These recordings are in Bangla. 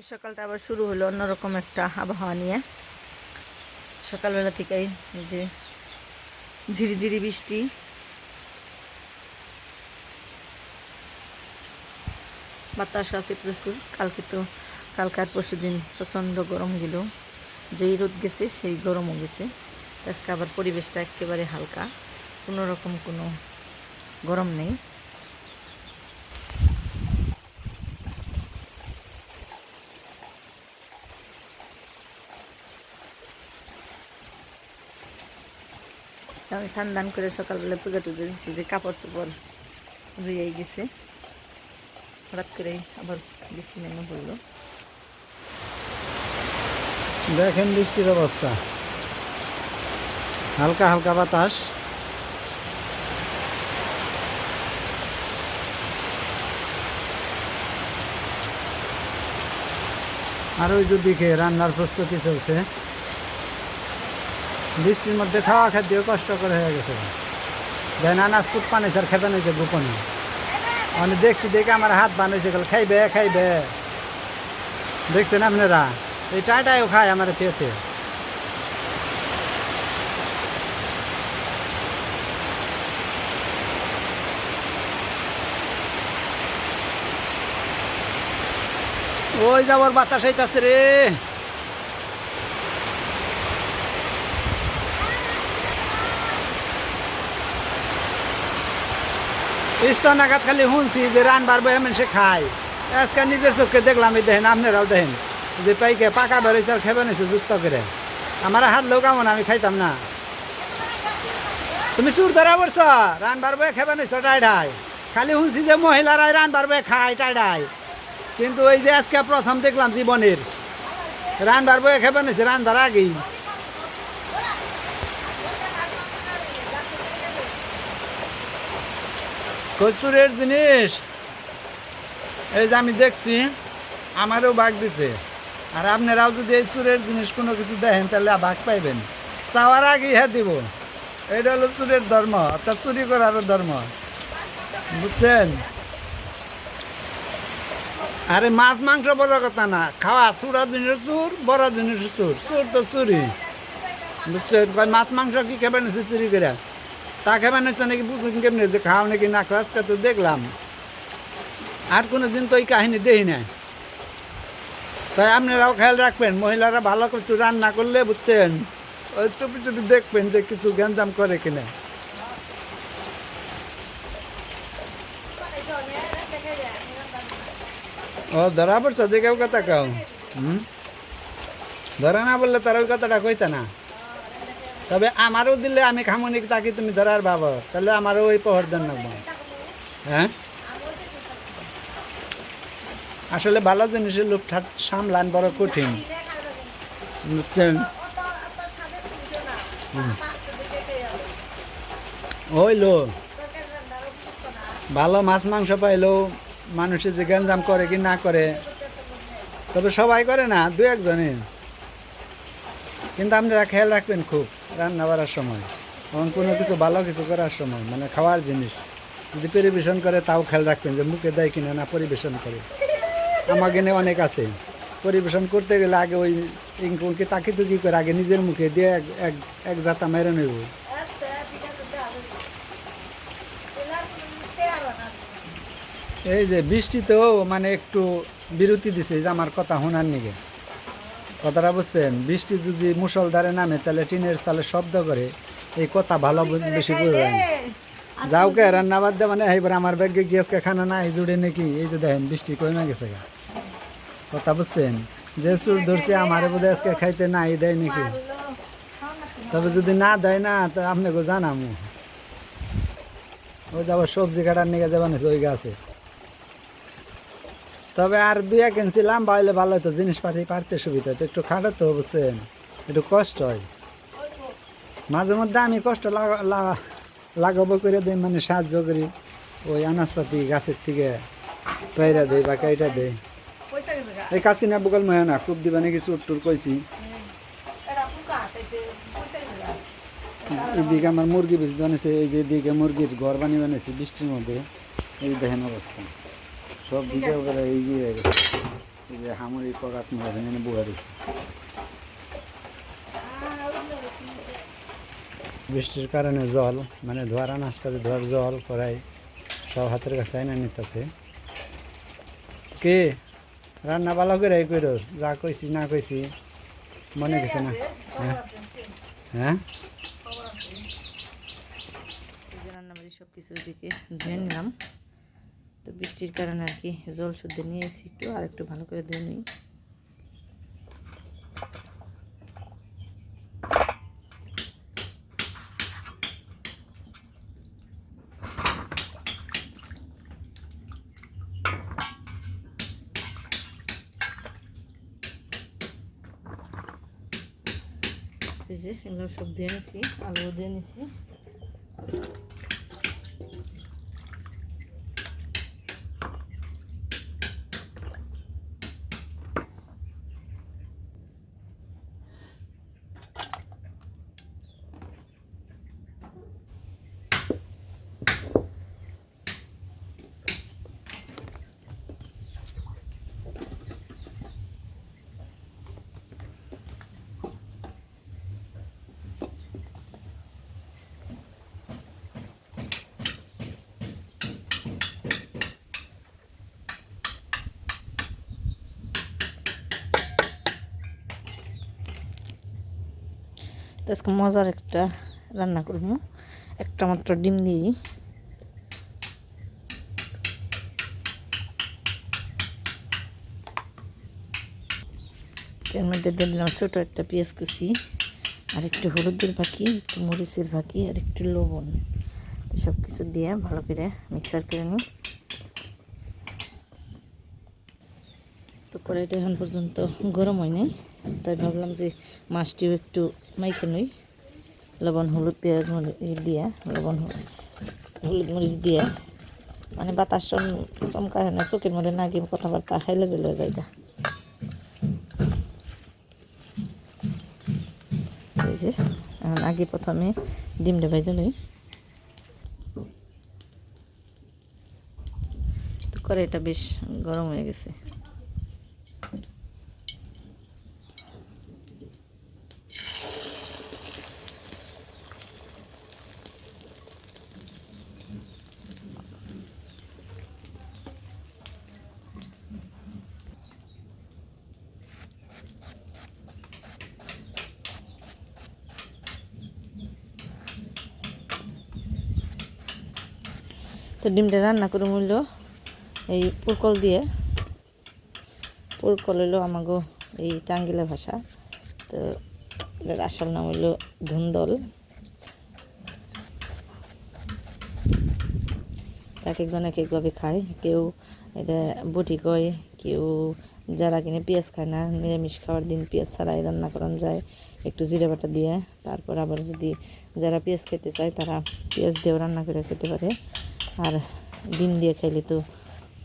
আজকে সকালটা আবার শুরু হলো অন্যরকম একটা আবহাওয়া নিয়ে। সকালবেলা থেকেই যে ঝিরিঝিরি বৃষ্টি। বাতাস আছে প্রচুর। কালকে তো কালকার পরশু দিন প্রচণ্ড গরম গেল। যেই রোদ গেছে সেই গরমও গেছে। আজকে আবার পরিবেশটা একেবারে হালকা। কোনো রকম কোনো গরম নেই। আমি স্নান করে সকালবেলা পূজা টুজা দিচ্ছি যে কাপড় চোপড় রুইয়ে গেছে। হঠাৎ করে আবার বৃষ্টি নেমে পড়ল। দেখেন বৃষ্টির অবস্থা। হালকা হালকা বাতাস। আর ওই দুদিকে রান্নার প্রস্তুতি চলছে। বৃষ্টির মধ্যে খাওয়া খাদ্য কষ্টকর হয়ে গেছে। দেন আনাজ কুট পানি স্যার খেতে নিয়েছে গোপনে। আমি দেখছি, দেখে আমার হাত বানিয়েছে গেল খাইবে খাইবে। দেখছেন আপনারা? এই টাইটাইও খায় আমার পেতে ওই যাবার বাতাস আইতাছে রে। ইস্তা নাগাদ খালি শুনছি যে রান বাড়বো এমন সে খায়। আজকে নিজের চোখে দেখলাম, এই দেখেন, আপনারাও দেখেন, যে পাইকে পাকা বেড়েছে আর খেবে নিছে যুক্ত করে। আমার হাত লোক কেমন আমি খাইতাম না। তুমি সুর ধরা পড়ছ? রান বাড়বে খেবে নিছ টাইডাই খালি শুনছি যে মহিলারাই রান বাড়বে খায় টাইডাই কিন্তু ওই যে আজকে প্রথম দেখলাম জীবনের। রান বাড়বে খেবে নিছে, রান ধরা আগেই। কচুরের জিনিস। এই যে আমি দেখছি, আমারও বাঘ দিছে। আর আপনারাও যদি এই চুরের জিনিস কোনো কিছু দেখেন, তাহলে ভাগ পাইবেন। চাওয়ার আগে ইহা দিব। এটা হলো চুরের ধর্ম, অর্থাৎ চুরি করারও ধর্ম। বুঝছেন? আরে মাছ, মাংস বড় কথা না, খাওয়া চুরা জিনিস চুর, বড় জিনিস চুর। চুর তো চুরি। বুঝছেন? মাছ, মাংস কি খেবেন চুরি করে তা খেবেন নাকি বুঝুন কেমনি যে খাও নাকি না খাও, আজকে তো দেখলাম। আর কোনো দিন তো এই কাহিনী দেখি না তাই আপনারাও খেয়াল রাখবেন, মহিলারা ভালো কিছু রান্না করলে বুঝছেন, ওই চুপি চুপি দেখবেন যে কিছু গ্যাঞ্জাম করে কিনা। ও, ধরা পড়ছো যে কেউ কথা কাও। হুম? ধরা না বললে তার ওই কথাটা কইতা না। তবে আমারও দিলে আমি খামুনি, তাকে তুমি ধরার বাবা তাহলে আমারও ওই পহর দেন হ্যাঁ? আসলে ভালো জিনিসের লোক সামলান, বড় কঠিন। বুঝছেন হইল ভালো মাছ মাংস পাইলেও মানুষে যে গ্যাঞ্জাম করে কি না করে, তবে সবাই করে না, দু একজনে কিন্তু আপনারা খেয়াল রাখবেন খুব। রান্না করার সময় এবং কোনো কিছু ভালো কিছু করার সময় মানে খাওয়ার জিনিস। যদি পরিবেশন করে, তাও খেয়াল রাখবেন যে মুখে দেয় কিনা না পরিবেশন করে। আমার গেনে অনেক আছে। পরিবেশন করতে গেলে আগে ওই ইঙ্কুলকে তাকি তুকি করে আগে নিজের মুখে দিয়ে এক এক এক জাতা মেরে নেব। এই যে বৃষ্টিতেও মানে একটু বিরতি দিছে, যে আমার কথা শোনার নিগে। কথাটা বুঝছেন? বৃষ্টি যদি মুসলধারে নামে তাহলে টিনের চালে শব্দ করে। এই কথা ভালো বুঝ- বেশি বুঝবেন যাও কে রান্না বাদ দে মানে এইবার আমার ব্যাগে গিয়েছে খানা না এই জুড়ে নাকি? এই যে দেখেন বৃষ্টি কমে গেছে কথা বুঝছেন? যে চুর ধরছে আমার বোধ আজকে খাইতে না এই দেয় নাকি? তবে যদি না দেয় না তো আপনাকে জানামু। ওই যাব সবজি কাটার নিয়ে যাবেন ওই গাছে। তবে আর দুই এক ইঞ্চি লাম্বা হইলে ভালো হতো জিনিসপাতি পারতে সুবিধা হতো একটু খাটো তো বুঝছেন একটু কষ্ট হয়। মাঝে মধ্যে আমি কষ্ট লাগা- লাগা- লাগাবো করে দিই মানে সাহায্য করি। ওই আনাজপাতি গাছের থেকে পাইরা দেয় বা কাইটা দেয় এই কাশি না বুকাল মহে না খুব দিবা নাকি চুর টুর কইছি। এদিকে আমার মুরগি বেশি বানিয়েছে এই যে এদিকে মুরগির ঘর বানিয়ে বানিয়েছে বৃষ্টির মধ্যে। এই দেখেন অবস্থা। সব দিকে ওগুলো এই যে হয়ে গেছে। এই যে হামুড়ি পকাত মরে এনে বুয়া দিচ্ছে বৃষ্টির কারণে জল মানে ধোয়ার আনাজ কাজে ধোয়ার জল করাই সব হাতের কাছে আইনা নিতেছে। কে? রান্না ভালো করে করো যা কইছি না কইছি মনে গেছে না। হ্যাঁ। হ্যাঁ? এই রান্নাবাড়ি সব কিছু দিকে ধুয়ে নিলাম। বৃষ্টির কারণে আর কি জল শুদ্ধ নিয়ে এসেছি একটু, আর একটু ভালো করে ধুয়ে নিই। যে এগুলো সব দিয়ে নিছি আলু দিয়ে নিছি তো আজকে মজার একটা রান্না করব। একটা মাত্র ডিম দিই এর মধ্যে দিয়ে দিলাম ছোটো একটা পেঁয়াজ কুচি, আর একটু হলুদের বাকি, একটু মরিচের বাকি, আর একটু লবণ। সব কিছু দিয়ে ভালো করে মিক্সার করে নিই। তো কড়াইটা এখন পর্যন্ত গরম হয় নাই। তাই ভাবলাম যে মাছটিও একটু মাইখে নই। লবণ, হলুদ, পেঁয়াজ মরিচ দিয়া, লবণ, হলুদ মরিচ দিয়া। মানে বাতাস চম- চমকায় না, চোখের মধ্যে না গিয়ে কথাবার্তা হাইলে জেলে যায়গা এই যে আগে প্রথমে ডিমটা ভেজে নই। তো কড়াইটা বেশ গরম হয়ে গেছে তো ডিমটা রান্না করে মূল্য, এই পুরকল দিয়ে। পুরকল হইল আমাগো এই টাঙ্গিলা ভাষা। তো এটার আসল নাম হইল ধুন্দল। এক একজন এক একভাবে খায়। কেউ এটা বটি কয়, কেউ যারা কিনে পেঁয়াজ খায় না, নিরামিষ খাওয়ার দিন পেঁয়াজ ছাড়াই রান্না করানো যায়, একটু জিরে বাটা দিয়ে। তারপর আবার যদি যারা পেঁয়াজ খেতে চায়, তারা পেঁয়াজ দিয়েও রান্না করে খেতে পারে। আর ডিম দিয়ে খাইলে তো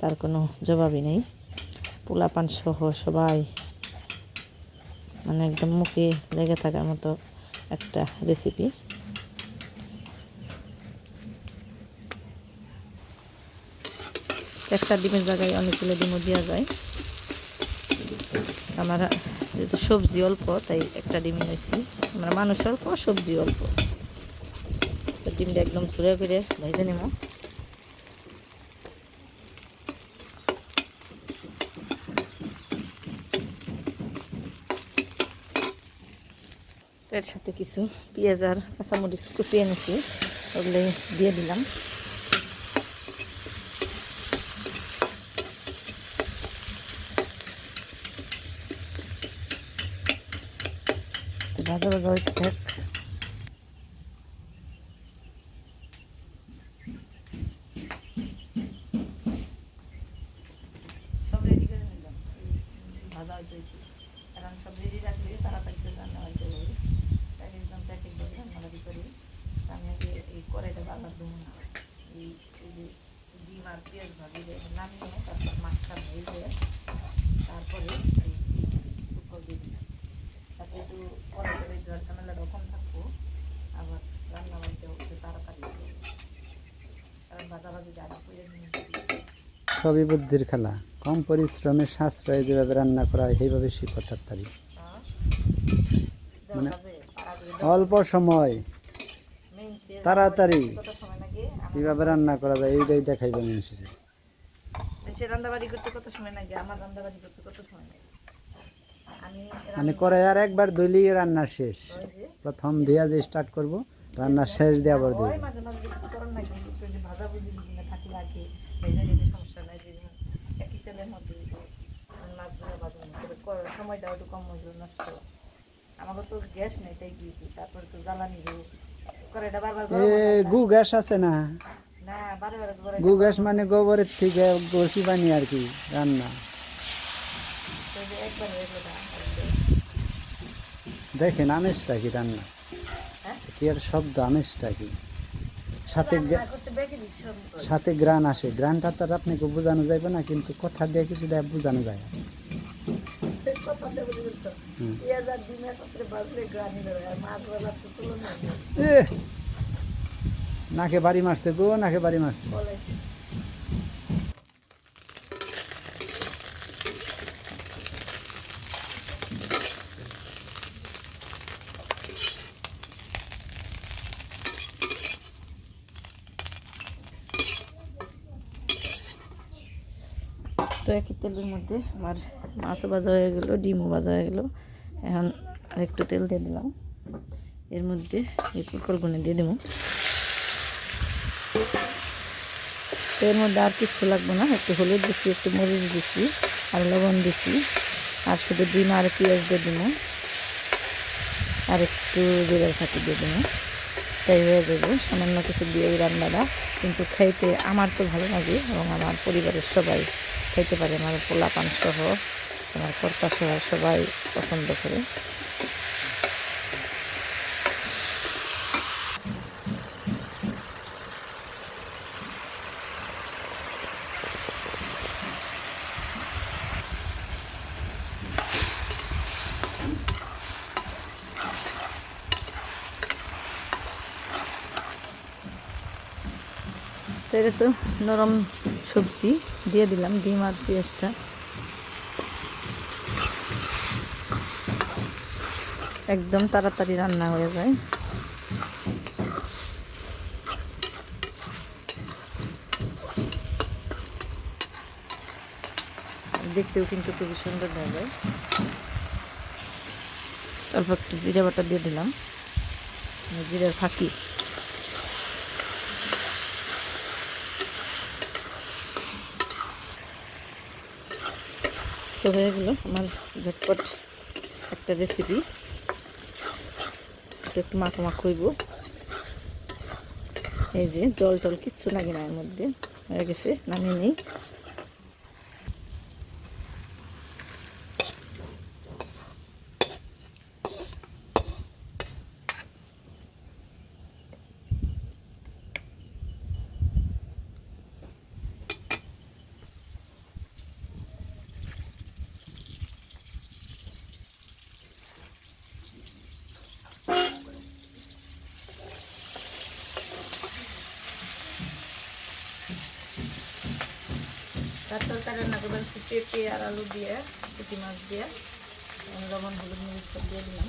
তার কোনো জবাবই নেই। পোলাপান সহ সবাই মানে একদম মুখে লেগে থাকার মতো একটা রেসিপি একটা ডিমের জায়গায় অনেকগুলো ডিমও দেওয়া যায়। আমার যেহেতু সবজি অল্প, তাই একটা ডিমই নিয়েছি। আমরা মানুষ অল্প, সবজি অল্প। ডিমটা একদম ছুঁড়ে করে ভেজে নেব। এর সাথে কিছু পেঁয়াজ আর কাঁচামরিচ কুচিয়ে এনেছি। ওগুলো দিয়ে দিলাম। ভাজা ভাজা থাক সব রেডি করে নিলাম ভাজা হইতে হইতে কারণ সব রেডি রাখলে তাড়াতাড়ি করে রান্না হইতে পারে তাই একদম প্যাকেট করে রান্নাবাড়ি করি তা আমি আগে এই কড়াইটা বাগার দেবো না এই এই যে ডিম আর পেঁয়াজ ভাজি দিয়ে নামিয়ে তারপর মাছটা ভেজে তারপরে এই উপর দিয়ে দিই তাতে একটু কড়াইটা বেশ ধর ঝামেলাটাও কম থাকব আবার রান্না বাড়িতেও একটু তাড়াতাড়ি হবে কারণ ভাজা ভাজি যারা করে নিয়ে সবই বুদ্ধির খেলা। কম পরিশ্রমে সাশ্রয়ে যেভাবে রান্না করা হয় সেইভাবে শিখো তাড়াতাড়ি মানে অল্প সময় তাড়াতাড়ি কীভাবে রান্না করা যায় এইটাই দেখাইবে মানুষের মানে করে আর একবার দইলি রান্না শেষ। প্রথম দিয়া যে স্টার্ট করব রান্না শেষ দিয়ে আবার দিই। একটু সময়টা কম হইল নষ্ট আমাকে তো গ্যাস নেই তাই তারপরে তো জ্বালানি কড়াইটা বারবার গু গ্যাস আছে না? গু গ্যাস মানে গোবরের থেকে বানি আর কি রান্না। দেখেন আমেজটা কি রান্না। হ্যাঁ? সব দামেজটা শব্দ আমেজটা কি সাথে সাথে গ্রান আসে। গ্রানটা তার আপনাকে বোঝানো যাবে না কিন্তু কথা দিয়ে কিছুটা বোঝানো যায়। নাকে বাড়ি মারছে গো নাকে বাড়ি মারছে। একই তেলের মধ্যে আমার মাছও ভাজা হয়ে গেল, ডিমও ভাজা হয়ে গেল। এখন আরেকটু তেল দিয়ে দিলাম। এর মধ্যে এই পুটকলগুলো দিয়ে দেবো। এর মধ্যে আর কিছু লাগবে না, একটু হলুদ দিচ্ছি একটু মরিচ দিচ্ছি আর লবণ দিচ্ছি আর শুধু ডিম আর পেঁয়াজ দিয়ে দেবো। আর একটু জিরার ফাঁকি দিয়ে দেবো। তাই হয়ে যাবে, সামান্য কিছু দিয়ে রান্নাটা। কিন্তু খাইতে আমার তো ভালো লাগে এবং আমার পরিবারের সবাই। খাইতে পারে, আমার পোলা পান সহ, আমার কর্তা সহ সবাই পছন্দ করে। এটা তো নরম সবজি। দিয়ে দিলাম ডিম আর পেঁয়াজটা। একদম তাড়াতাড়ি রান্না হয়ে যায়। দেখতেও কিন্তু খুবই সুন্দর দেখা যায়। অল্প একটু জিরা বাটা দিয়ে দিলাম। জিরার ফাঁকি। তো হয়ে গেলো আমার ঝটপট একটা রেসিপি একটু মাখো মাখো হইব। এই যে জল টল কিচ্ছু লাগে না এর মধ্যে। হয়ে গেছে, নামিয়ে নেই তার তরকারি রান্না করবেন একটু পেঁপে আর আলু দিয়ে, পুঁটি মাছ দিয়ে লবণ, হলুদ মরিচ দিয়ে দিলাম।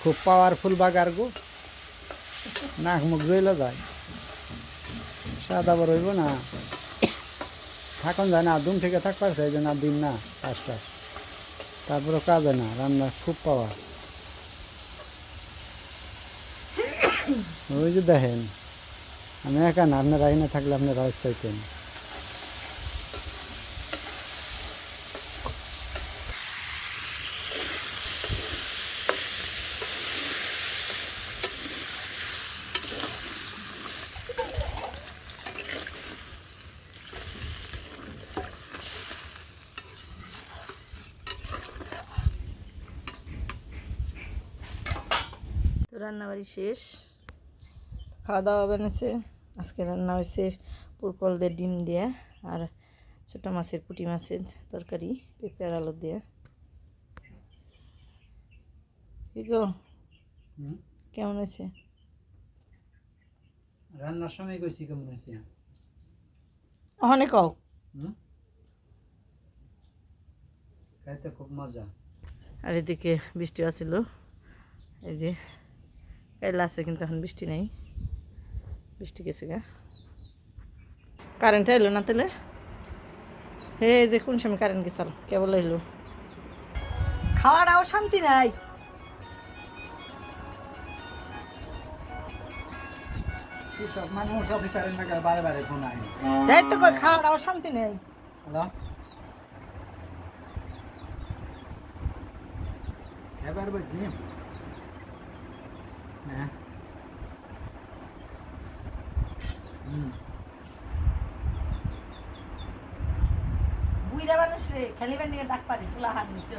খুব পাওয়ারফুল বাগার গো। নাক মুখ জইলে যায়। সাদা বড় হইব না। থাকুন যায় না, দুম থেকে থাক পারছে, এই জন্য দিন না কাজটা তারপরে কাজে না, রান্না খুব পাওয়া। ওই যে দেখেন, আমি একা না, আপনারা এখানে থাকলে আপনারা চাইতেন রান্নাবাড়ি শেষ। খাওয়া দাওয়া বেনেছে আজকে রান্না হয়েছে পুরকল দিয়ে ডিম দিয়ে আর ছোটো মাছের পুঁটি মাছের তরকারি পেঁপের আলু দিয়ে। কি গো কেমন আছে রান্নার সময় কইছি কেমন হয়েছে? ওখানে কও। হুম? খাইতে খুব মজা। আর এদিকে বৃষ্টি আসছিল এই যে কাইলা আছে কিন্তু এখন বৃষ্টি নেই। বৃষ্টি গেছে গা। কারেন্ট এলো না তাহলে? হে যে কোন সময় কারেন্ট গেছাল? কেবল এলো। খাওয়াটাও শান্তি নাই। কই খাওয়াটাও শান্তি নেই। এবার না হুম বুইরা মানুষ রে খেলিবার নিয়ে ডাক পারি ফুলা হাত নিচে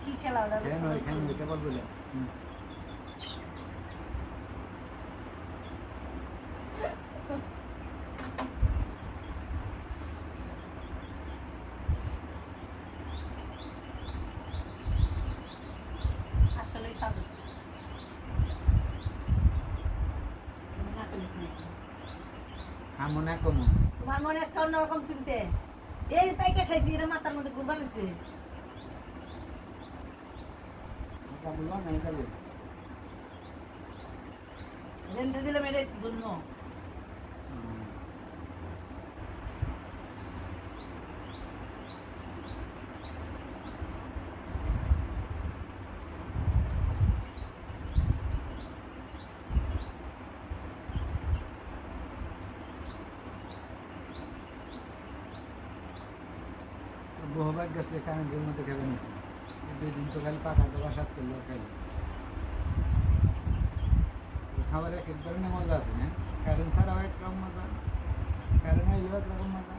কি খেলা ওটা কেন কেন কেবল বলে হুম আসলে স্বাদ আছে। খামো না কমো। তোমার মনে আজকে অন্যরকম চিনতে। এই পাইকে খাইছি এটা মাথার মধ্যে কুরবান হয়েছে বললাম বলল না এটা বলল দিলাম এটা জন্য বহুবার গেছে কারেন্টের মধ্যে খেয়ে নিয়েছে। দুই দিন তো খালি পাখা তো বাসাত করল খাইলো খাবার এক এক ধরনের মজা আছে না কারেন্ট ছাড়াও একরকম মজা কারেন্ট আইলেও একরকম মজা।